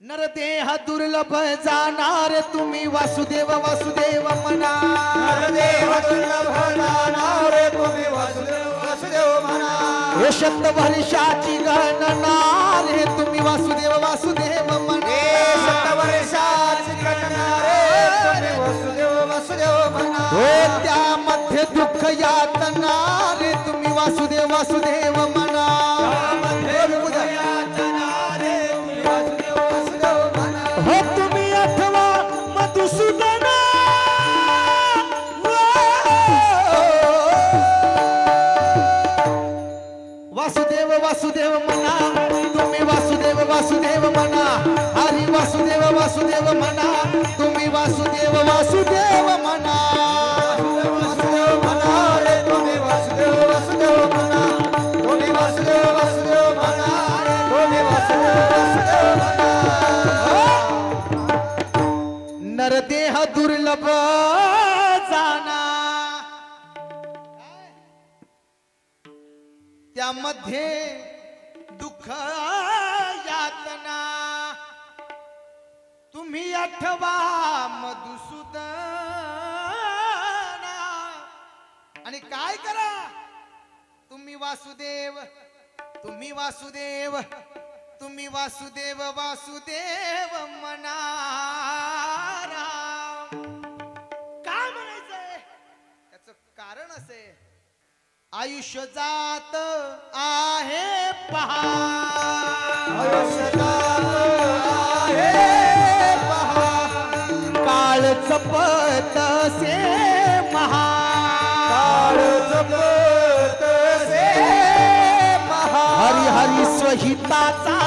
नरदेह दुर्लभ जाणार तुम्ही वासुदेव वासुदेव म्हणा. देव दुर्लभ जाणार तुम्ही वासुदेव वासुदेव म्हणा. हे शत वर्षाची गणना रे तुम्ही वासुदेव वासुदेव म्हणा. हे शतवर्षाची करणारे तुम्ही वासुदेव वासुदेव म्हणा. हो त्यामध्ये दुःख यातना रे तुम्ही वासुदेव वासुदेव तुम्ही अथवा वासुदेव वासुदेव म्हणा तुम्ही वासुदेव वासुदेव म्हणा हरी वासुदेव वासुदेव म्हणा तुम्ही वासुदेव वासुदेव म्हणा हा दुर्लभ जाना. त्यामध्ये दुःख यातना. तुम्ही आठवा मधुसूदना. आणि काय करा? तुम्ही वासुदेव तुम्ही वासुदेव तुम्ही वासुदेव वासुदेव मना. कारण असे? आयुष्य जात आहे पहा काळ चपत से महा हरी हरी स्वहिताचा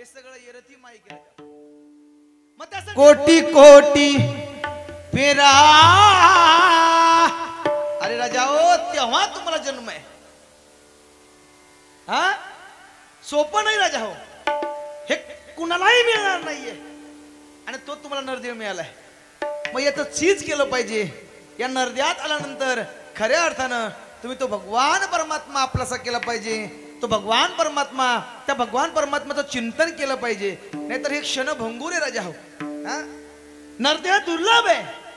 हे सगळं येरती माई केलं मग त्यासाठी कोटी कोटी फेरा. अरे राजा ओ तेव्हा तुम्हाला जन्म आहे. हा? सोपं नाही राजा हो. हे कुणालाही मिळणार नाहीये. आणि तो तुम्हाला नरदेव मिळालाय. मग याचं चीज केलं पाहिजे. या नरद्यात आल्यानंतर खऱ्या अर्थानं तुम्ही तो भगवान परमात्मा आपलासा केला पाहिजे. तो भगवान परमात्मा त्या भगवान परमात्माचं चिंतन केलं पाहिजे. नाहीतर हे क्षण भंगूर आहे राजा हो. हा? नरदेह दुर्लभ आहे.